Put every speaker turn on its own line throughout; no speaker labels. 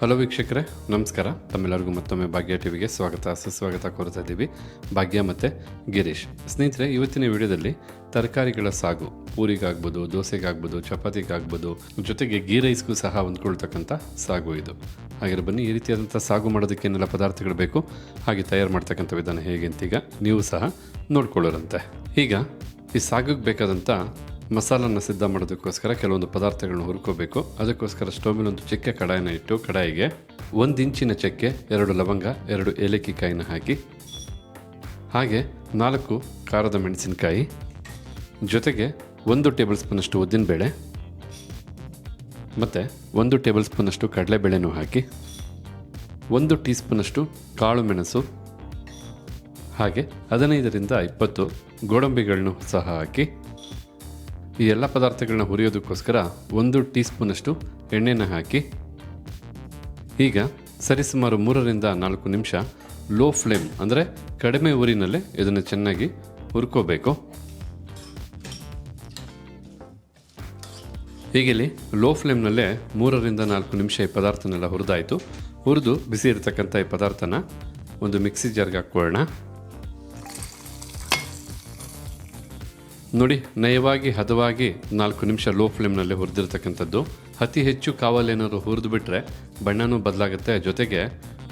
Hello ವೀಕ್ಷಕರೇ, ನಮಸ್ಕಾರ. ತಮ್ಮೆಲ್ಲರಿಗೂ ಮತ್ತೊಮ್ಮೆ ಭಾಗ್ಯ ಟಿವಿಗೆ ಸ್ವಾಗತ, ಸುಸ್ವಾಗತ ಕೋರ್ತಾ ಇದ್ದೀವಿ. ಭಾಗ್ಯ ಮತ್ತು ಗಿರೀಶ್. ಸ್ನೇಹಿತರೆ, ಇವತ್ತಿನ ವಿಡಿಯೋದಲ್ಲಿ ತರಕಾರಿಗಳ ಸಾಗು ಪೂರಿಗಾಗ್ಬೋದು ದೋಸೆಗಾಗ್ಬೋದು, ಚಪಾತಿಗಾಗ್ಬೋದು, ಜೊತೆಗೆ ಗೀ ರೈಸ್ಗೂ ಸಹ ಹೊಂದ್ಕೊಳ್ತಕ್ಕಂಥ ಸಾಗು ಇದು. ಹಾಗೆ ಬನ್ನಿ, ಈ ರೀತಿಯಾದಂಥ ಸಾಗು ಮಾಡೋದಕ್ಕೆ ಏನೆಲ್ಲ ಪದಾರ್ಥಗಳು ಬೇಕು, ಹಾಗೆ ತಯಾರು ಮಾಡ್ತಕ್ಕಂಥ ವಿಧಾನ ಹೇಗೆ ಅಂತೀಗ, ನೀವು ಸಹ ನೋಡ್ಕೊಳ್ಳೋರಂತೆ. ಈಗ, ಈ ಸಾಗಕ್ಕೆ ಬೇಕಾದಂಥ ಮಸಾಲನ್ನು ಸಿದ್ಧ ಮಾಡೋದಕ್ಕೋಸ್ಕರ ಕೆಲವೊಂದು ಪದಾರ್ಥಗಳನ್ನು ಹುರ್ಕೋಬೇಕು. ಅದಕ್ಕೋಸ್ಕರ ಸ್ಟೋವಿನ ಒಂದು ಚಕ್ಕೆ ಕಡಾಯಿನ ಇಟ್ಟು ಕಡಾಯಿಗೆ ಒಂದು ಇಂಚಿನ ಚಕ್ಕೆ, ಎರಡು ಲವಂಗ, ಎರಡು ಏಲಕ್ಕಿ ಕಾಯಿನ ಹಾಕಿ, ಹಾಗೆ ನಾಲ್ಕು ಖಾರದ ಮೆಣಸಿನಕಾಯಿ, ಜೊತೆಗೆ ಒಂದು ಟೇಬಲ್ ಸ್ಪೂನಷ್ಟು ಉದ್ದಿನಬೇಳೆ, ಮತ್ತು ಒಂದು ಟೇಬಲ್ ಸ್ಪೂನಷ್ಟು ಕಡಲೆಬೇಳೆನೂ ಹಾಕಿ, ಒಂದು ಟೀ ಸ್ಪೂನಷ್ಟು ಕಾಳು ಮೆಣಸು, ಹಾಗೆ ಹದಿನೈದರಿಂದ ಇಪ್ಪತ್ತು ಗೋಡಂಬಿಗಳನ್ನು ಸಹ ಹಾಕಿ ಈ ಎಲ್ಲ ಪದಾರ್ಥಗಳನ್ನ ಹುರಿಯೋದಕ್ಕೋಸ್ಕರ ಒಂದು ಟೀ ಸ್ಪೂನಷ್ಟು ಎಣ್ಣೆನ ಹಾಕಿ, ಈಗ ಸರಿಸುಮಾರು ಮೂರರಿಂದ ನಾಲ್ಕು ನಿಮಿಷ ಲೋ ಫ್ಲೇಮ್ ಅಂದರೆ ಕಡಿಮೆ ಊರಿನಲ್ಲೇ ಇದನ್ನು ಚೆನ್ನಾಗಿ ಹುರ್ಕೋಬೇಕು. ಹೀಗಿಲ್ಲಿ ಲೋ ಫ್ಲೇಮ್ನಲ್ಲೇ ಮೂರರಿಂದ ನಾಲ್ಕು ನಿಮಿಷ ಈ ಪದಾರ್ಥನೆಲ್ಲ ಹುರಿದಾಯಿತು. ಹುರಿದು ಬಿಸಿ ಇರತಕ್ಕಂಥ ಈ ಪದಾರ್ಥನ ಒಂದು ಮಿಕ್ಸಿ ಜಾರ್ಗೆ ಹಾಕ್ಕೊಳ್ಳೋಣ. ನೋಡಿ, ನಯವಾಗಿ, ಹದವಾಗಿ ನಾಲ್ಕು ನಿಮಿಷ ಲೋ ಫ್ಲೇಮ್ನಲ್ಲಿ ಹುರಿದಿರ್ತಕ್ಕಂಥದ್ದು. ಅತಿ ಹೆಚ್ಚು ಕಾವಲೇನಾದ್ರು ಹುರಿದು ಬಿಟ್ಟರೆ ಬಣ್ಣನೂ ಬದಲಾಗುತ್ತೆ, ಜೊತೆಗೆ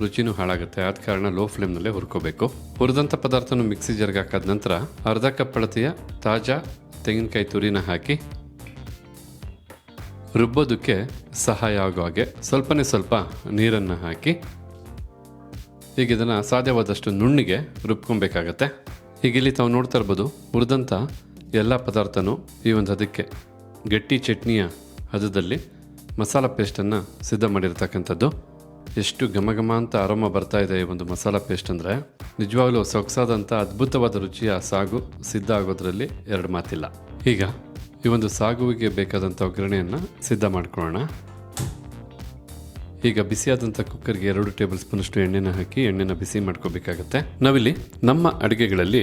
ರುಚಿನೂ ಹಾಳಾಗುತ್ತೆ. ಆದ ಕಾರಣ ಲೋ ಫ್ಲೇಮ್ನಲ್ಲೇ ಹುರ್ಕೋಬೇಕು. ಹುರಿದಂಥ ಪದಾರ್ಥನ ಮಿಕ್ಸಿ ಜರ್ಗೆ ಹಾಕಾದ ನಂತರ ಅರ್ಧ ಕಪ್ ಅಳತೆಯ ತಾಜಾ ತೆಂಗಿನಕಾಯಿ ತುರಿನ ಹಾಕಿ ರುಬ್ಬೋದಕ್ಕೆ ಸಹಾಯ ಆಗೋ ಹಾಗೆ ಸ್ವಲ್ಪನೇ ಸ್ವಲ್ಪ ನೀರನ್ನು ಹಾಕಿ ಈಗ ಇದನ್ನು ಸಾಧ್ಯವಾದಷ್ಟು ನುಣ್ಣಿಗೆ ರುಬ್ಕೊಬೇಕಾಗತ್ತೆ. ಈಗ ಇಲ್ಲಿ ತಾವು ನೋಡ್ತಾ ಇರ್ಬೋದು, ಹುರಿದಂಥ ಎಲ್ಲ ಪದಾರ್ಥನೂ ಈ ಒಂದು ಅದಕ್ಕೆ ಗಟ್ಟಿ ಚಟ್ನಿಯ ಹದದಲ್ಲಿ ಮಸಾಲ ಪೇಸ್ಟನ್ನು ಸಿದ್ಧ ಮಾಡಿರ್ತಕ್ಕಂಥದ್ದು. ಎಷ್ಟು ಘಮ ಅಂತ ಆರಾಮ ಬರ್ತಾ ಇದೆ ಈ ಒಂದು ಮಸಾಲ ಪೇಸ್ಟ್ ಅಂದರೆ, ನಿಜವಾಗಲೂ ಸೊಗಸಾದಂಥ ಅದ್ಭುತವಾದ ರುಚಿಯ ಸಾಗು ಸಿದ್ಧ ಆಗೋದ್ರಲ್ಲಿ ಎರಡು ಮಾತಿಲ್ಲ. ಈಗ ಈ ಒಂದು ಸಾಗುವಿಗೆ ಬೇಕಾದಂಥ ಒಗ್ಗರಣೆಯನ್ನು ಸಿದ್ಧ ಮಾಡ್ಕೊಳ್ಳೋಣ. ಈಗ ಬಿಸಿಯಾದಂಥ ಕುಕ್ಕರ್ಗೆ ಎರಡು ಟೇಬಲ್ ಸ್ಪೂನಷ್ಟು ಎಣ್ಣೆನ ಹಾಕಿ ಎಣ್ಣೆನ ಬಿಸಿ ಮಾಡ್ಕೋಬೇಕಾಗತ್ತೆ. ನಾವಿಲ್ಲಿ ನಮ್ಮ ಅಡುಗೆಗಳಲ್ಲಿ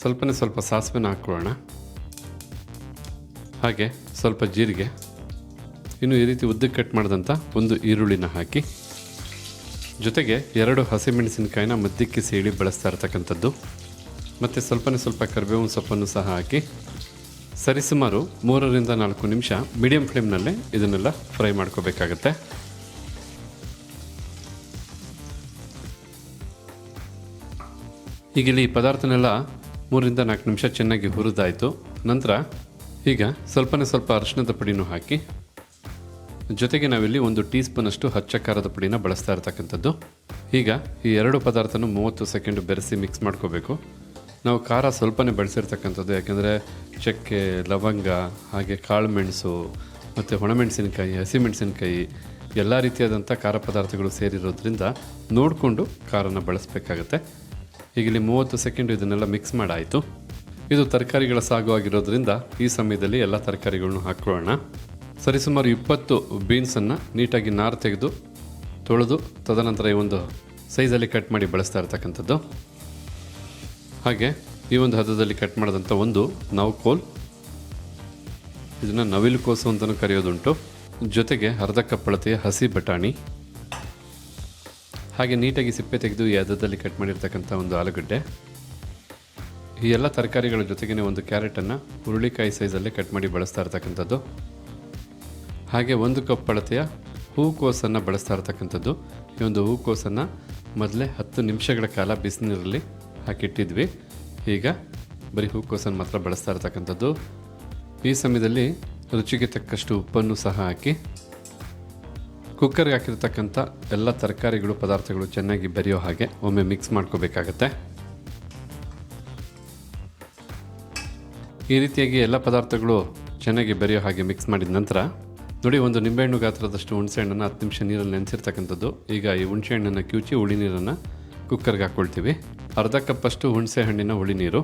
ಸ್ವಲ್ಪನೇ ಸ್ವಲ್ಪ ಸಾಸಿವೆನ ಹಾಕ್ಕೊಳ್ಳೋಣ. ಹಾಗೆ ಸ್ವಲ್ಪ ಜೀರಿಗೆ. ಇನ್ನು ಈ ರೀತಿ ಉದ್ದಕ್ಕೆ ಕಟ್ ಮಾಡಿದಂಥ ಒಂದು ಈರುಳ್ಳಿನ ಹಾಕಿ. ಜೊತೆಗೆ ಎರಡು ಹಸಿಮೆಣಸಿನಕಾಯಿನ ಮಧ್ಯಕ್ಕೆ ಸೀಳಿ ಬಳಸ್ತಾ ಇರ್ತಕ್ಕಂಥದ್ದು. ಮತ್ತು ಸ್ವಲ್ಪನೇ ಸ್ವಲ್ಪ ಕರಿಬೇವಿನ ಸೊಪ್ಪನ್ನು ಸಹ ಹಾಕಿ. ಸರಿಸುಮಾರು ಮೂರರಿಂದ ನಾಲ್ಕು ನಿಮಿಷ ಮೀಡಿಯಂ ಫ್ಲೇಮ್ನಲ್ಲೇ ಇದನ್ನೆಲ್ಲ ಫ್ರೈ ಮಾಡ್ಕೋಬೇಕಾಗತ್ತೆ. ಈಗ ಈ ಪದಾರ್ಥನೆಲ್ಲ ಮೂರರಿಂದ ನಾಲ್ಕು ನಿಮಿಷ ಚೆನ್ನಾಗಿ ಹುರಿದಾಯಿತು. ನಂತರ ಈಗ ಸ್ವಲ್ಪನೇ ಸ್ವಲ್ಪ ಅರಿಶಿಣದ ಪುಡಿನೂ ಹಾಕಿ, ಜೊತೆಗೆ ನಾವಿಲ್ಲಿ ಒಂದು ಟೀ ಸ್ಪೂನಷ್ಟು ಹಚ್ಚ ಖಾರದ ಪುಡಿನ ಬಳಸ್ತಾ ಇರ್ತಕ್ಕಂಥದ್ದು. ಈಗ ಈ ಎರಡು ಪದಾರ್ಥನೂ ಮೂವತ್ತು ಸೆಕೆಂಡ್ ಬೆರೆಸಿ ಮಿಕ್ಸ್ ಮಾಡ್ಕೋಬೇಕು. ನಾವು ಖಾರ ಸ್ವಲ್ಪನೇ ಬಳಸಿರ್ತಕ್ಕಂಥದ್ದು, ಯಾಕೆಂದರೆ ಚಕ್ಕೆ, ಲವಂಗ, ಹಾಗೆ ಕಾಳು ಮೆಣಸು ಮತ್ತು ಒಣಮೆಣಸಿನಕಾಯಿ, ಹಸಿಮೆಣಸಿನಕಾಯಿ, ಎಲ್ಲ ರೀತಿಯಾದಂಥ ಖಾರ ಪದಾರ್ಥಗಳು ಸೇರಿರೋದ್ರಿಂದ ನೋಡಿಕೊಂಡು ಖಾರನ ಬಳಸಬೇಕಾಗತ್ತೆ. ಈಗ ಇಲ್ಲಿ ಮೂವತ್ತು ಸೆಕೆಂಡ್ ಇದನ್ನೆಲ್ಲ ಮಿಕ್ಸ್ ಮಾಡಾಯಿತು. ಇದು ತರಕಾರಿಗಳ ಸಾಗು ಆಗಿರೋದ್ರಿಂದ ಈ ಸಮಯದಲ್ಲಿ ಎಲ್ಲ ತರಕಾರಿಗಳನ್ನು ಹಾಕ್ಕೊಳ್ಳೋಣ. ಸರಿಸುಮಾರು ಇಪ್ಪತ್ತು ಬೀನ್ಸನ್ನು ನೀಟಾಗಿ ನಾರು ತೆಗೆದು, ತೊಳೆದು, ತದನಂತರ ಈ ಒಂದು ಸೈಜಲ್ಲಿ ಕಟ್ ಮಾಡಿ ಬಳಸ್ತಾ ಇರ್ತಕ್ಕಂಥದ್ದು. ಹಾಗೆ ಈ ಒಂದು ಹದದಲ್ಲಿ ಕಟ್ ಮಾಡಿದಂಥ ಒಂದು ನವಕೋಲ್. ಇದನ್ನು ನವಿಲು ಕೋಸು ಅಂತಲೂ ಕರೆಯೋದುಂಟು. ಜೊತೆಗೆ ಅರ್ಧ ಕಪ್ಪಳತೆಯ ಹಸಿ ಬಟಾಣಿ. ಹಾಗೆ ನೀಟಾಗಿ ಸಿಪ್ಪೆ ತೆಗೆದು ಈ ಅದದಲ್ಲಿ ಕಟ್ ಮಾಡಿರ್ತಕ್ಕಂಥ ಒಂದು ಆಲೂಗಡ್ಡೆ. ಈ ಎಲ್ಲ ತರಕಾರಿಗಳ ಜೊತೆಗೇ ಒಂದು ಕ್ಯಾರೆಟನ್ನು ಹುರುಳಿಕಾಯಿ ಸೈಜಲ್ಲೇ ಕಟ್ ಮಾಡಿ ಬಳಸ್ತಾ ಇರ್ತಕ್ಕಂಥದ್ದು. ಹಾಗೆ ಒಂದು ಕಪ್ ಅಳತೆಯ ಹೂಕೋಸನ್ನು ಬಳಸ್ತಾ ಇರ್ತಕ್ಕಂಥದ್ದು. ಈ ಒಂದು ಹೂಕೋಸನ್ನು ಮೊದಲೇ ಹತ್ತು ನಿಮಿಷಗಳ ಕಾಲ ಬಿಸಿನೀರಲ್ಲಿ ಹಾಕಿಟ್ಟಿದ್ವಿ. ಈಗ ಬರೀ ಹೂಕೋಸನ್ನು ಮಾತ್ರ ಬಳಸ್ತಾ ಇರ್ತಕ್ಕಂಥದ್ದು. ಈ ಸಮಯದಲ್ಲಿ ರುಚಿಗೆ ತಕ್ಕಷ್ಟು ಉಪ್ಪನ್ನು ಸಹ ಹಾಕಿ ಕುಕ್ಕರ್ಗೆ ಹಾಕಿರ್ತಕ್ಕಂಥ ಎಲ್ಲ ತರಕಾರಿಗಳು, ಪದಾರ್ಥಗಳು ಚೆನ್ನಾಗಿ ಬೆರೆಯೋ ಹಾಗೆ ಒಮ್ಮೆ ಮಿಕ್ಸ್ ಮಾಡ್ಕೋಬೇಕಾಗತ್ತೆ. ಈ ರೀತಿಯಾಗಿ ಎಲ್ಲ ಪದಾರ್ಥಗಳು ಚೆನ್ನಾಗಿ ಬೆರೆಯೋ ಹಾಗೆ ಮಿಕ್ಸ್ ಮಾಡಿದ ನಂತರ, ನೋಡಿ ಒಂದು ನಿಂಬೆಹಣ್ಣು ಗಾತ್ರದಷ್ಟು ಹುಣಸೆಹಣ್ಣನ್ನು ಹತ್ತು ನಿಮಿಷ ನೀರಲ್ಲಿ ನೆನೆಸಿರ್ತಕ್ಕಂಥದ್ದು. ಈಗ ಈ ಹುಣಸೆಹಣ್ಣನ್ನು ಕಿವುಚಿ ಹುಳಿ ನೀರನ್ನು ಕುಕ್ಕರ್ಗೆ ಹಾಕ್ಕೊಳ್ತೀವಿ ಅರ್ಧ ಕಪ್ಪಷ್ಟು ಹುಣಸೆ ಹಣ್ಣಿನ ಹುಳಿ ನೀರು.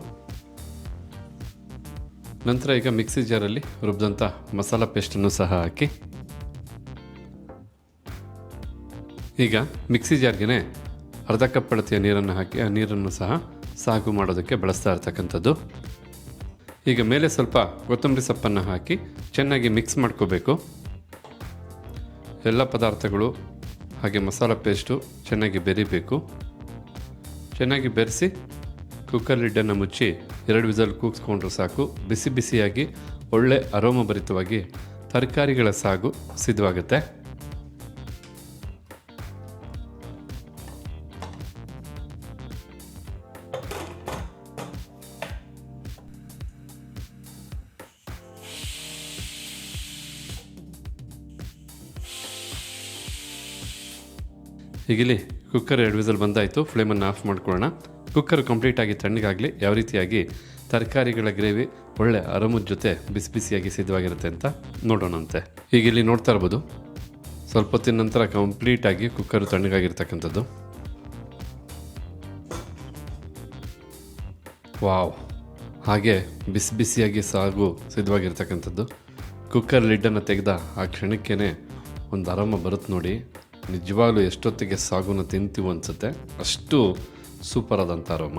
ನಂತರ ಈಗ ಮಿಕ್ಸಿ ಜಾರಲ್ಲಿ ರುಬ್ಬಿದಂಥ ಮಸಾಲ ಪೇಸ್ಟನ್ನು ಸಹ ಹಾಕಿ. ಈಗ ಮಿಕ್ಸಿ ಜಾರ್ಗೆ ಅರ್ಧ ಕಪ್ ಅಳತೆಯ ನೀರನ್ನು ಹಾಕಿ, ಆ ನೀರನ್ನು ಸಹ ಸಾಗು ಮಾಡೋದಕ್ಕೆ ಬಳಸ್ತಾ ಇರ್ತಕ್ಕಂಥದ್ದು. ಈಗ ಮೇಲೆ ಸ್ವಲ್ಪ ಕೊತ್ತಂಬರಿ ಸೊಪ್ಪನ್ನು ಹಾಕಿ ಚೆನ್ನಾಗಿ ಮಿಕ್ಸ್ ಮಾಡ್ಕೋಬೇಕು. ಎಲ್ಲ ಪದಾರ್ಥಗಳು ಹಾಗೆ ಮಸಾಲ ಪೇಸ್ಟು ಚೆನ್ನಾಗಿ ಬೆರಿಬೇಕು. ಚೆನ್ನಾಗಿ ಬೆರೆಸಿ ಕುಕ್ಕರ್ ಲಿಡ್ಡನ್ನು ಮುಚ್ಚಿ ಎರಡು ವಿಸಲ್ ಕೂಗಿಸ್ಕೊಂಡ್ರೆ ಸಾಕು. ಬಿಸಿ ಬಿಸಿಯಾಗಿ ಒಳ್ಳೆ ಅರೋಮಭರಿತವಾಗಿ ತರಕಾರಿಗಳ ಸಾಗು ಸಿದ್ಧವಾಗುತ್ತೆ ಈಗಿಲ್ಲಿ ಕುಕ್ಕರ್ ಎರಡು ವಿಸಲ್ ಬಂದಾಯಿತು, ಫ್ಲೇಮನ್ನು ಆಫ್ ಮಾಡ್ಕೊಳ್ಳೋಣ. ಕುಕ್ಕರ್ ಕಂಪ್ಲೀಟಾಗಿ ತಣ್ಣಗಾಗಲಿ, ಯಾವ ರೀತಿಯಾಗಿ ತರಕಾರಿಗಳ ಗ್ರೇವಿ ಒಳ್ಳೆ ಅರಮುದ ಜೊತೆ ಬಿಸಿ ಬಿಸಿಯಾಗಿ ಸಿದ್ಧವಾಗಿರುತ್ತೆ ಅಂತ ನೋಡೋಣಂತೆ. ಈಗ ಇಲ್ಲಿ ನೋಡ್ತಾ ಇರ್ಬೋದು, ಸ್ವಲ್ಪ ಹೊತ್ತಿನ ನಂತರ ಕಂಪ್ಲೀಟಾಗಿ ಕುಕ್ಕರು ತಣ್ಣಗಾಗಿರ್ತಕ್ಕಂಥದ್ದು. ವಾವ್, ಹಾಗೆ ಬಿಸಿ ಬಿಸಿಯಾಗಿ ಸಾಗು ಸಿದ್ಧವಾಗಿರ್ತಕ್ಕಂಥದ್ದು. ಕುಕ್ಕರ್ ಲಿಡ್ಡನ್ನು ತೆಗೆದ ಆ ಕ್ಷಣಕ್ಕೇ ಒಂದು ಆರಾಮ ಬರುತ್ತೆ ನೋಡಿ. ನಿಜವಾಗ್ಲೂ ಎಷ್ಟೊತ್ತಿಗೆ ಸಾಗುನ ತಿಂತೀವಿ ಅನಿಸುತ್ತೆ. ಅಷ್ಟು ಸೂಪರ್ ಆದಂಥ ರೋಮ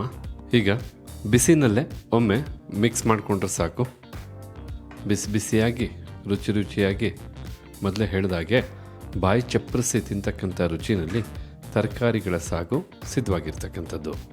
ಈಗ ಬಿಸಿನಲ್ಲೇ ಒಮ್ಮೆ ಮಿಕ್ಸ್ ಮಾಡಿಕೊಂಡ್ರೆ ಸಾಕು. ಬಿಸಿ ಬಿಸಿಯಾಗಿ, ರುಚಿ ರುಚಿಯಾಗಿ ಮೊದಲೇ ಹೇಳಿದಾಗೆ ಬಾಯಿ ಚಪ್ಪರಿಸಿ ತಿಂತಕ್ಕಂಥ ರುಚಿನಲ್ಲಿ ತರಕಾರಿಗಳ ಸಾಗು ಸಿದ್ಧವಾಗಿರ್ತಕ್ಕಂಥದ್ದು.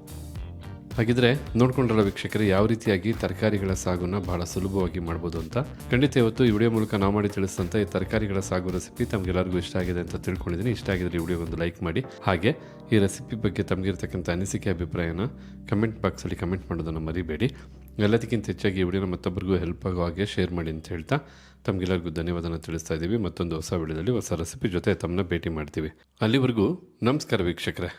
ಹಾಗಿದ್ರೆ ನೋಡ್ಕೊಂಡ್ರಲ್ಲ ವೀಕ್ಷಕರು, ಯಾವ ರೀತಿಯಾಗಿ ತರಕಾರಿಗಳ ಸಾಗುನ ಬಹಳ ಸುಲಭವಾಗಿ ಮಾಡ್ಬೋದು ಅಂತ. ಖಂಡಿತ ಇವತ್ತು ಈ ವಿಡಿಯೋ ಮೂಲಕ ನಾವು ಮಾಡಿ ತಿಳಿಸಿದಂಥ ಈ ತರಕಾರಿಗಳ ಸಾಗು ರೆಸಿಪಿ ತಮಗೆಲ್ಲರಿಗೂ ಇಷ್ಟ ಆಗಿದೆ ಅಂತ ತಿಳ್ಕೊಂಡಿದ್ದೀನಿ. ಇಷ್ಟ ಆಗಿದ್ರೆ ಈ ವಿಡಿಯೋ ಒಂದು ಲೈಕ್ ಮಾಡಿ. ಹಾಗೆ ಈ ರೆಸಿಪಿ ಬಗ್ಗೆ ತಮಗಿರ್ತಕ್ಕಂಥ ಅನಿಸಿಕೆ, ಅಭಿಪ್ರಾಯನ ಕಮೆಂಟ್ ಬಾಕ್ಸಲ್ಲಿ ಕಮೆಂಟ್ ಮಾಡೋದನ್ನು ಮರಿಬೇಡಿ. ಎಲ್ಲದಕ್ಕಿಂತ ಹೆಚ್ಚಾಗಿ ಈ ವಿಡಿಯೋನ ಮತ್ತೊಬ್ಬರಿಗೂ ಹೆಲ್ಪ್ ಆಗೋ ಹಾಗೆ ಶೇರ್ ಮಾಡಿ ಅಂತ ಹೇಳ್ತಾ ತಮಗೆಲ್ಲರಿಗೂ ಧನ್ಯವಾದನ ತಿಳಿಸ್ತಾ ಇದ್ದೀವಿ. ಮತ್ತೊಂದು ಹೊಸ ವಿಡಿಯೋದಲ್ಲಿ ಹೊಸ ರೆಸಿಪಿ ಜೊತೆ ತಮ್ಮನ್ನ ಭೇಟಿ ಮಾಡ್ತೀವಿ. ಅಲ್ಲಿವರೆಗೂ ನಮಸ್ಕಾರ ವೀಕ್ಷಕರೇ.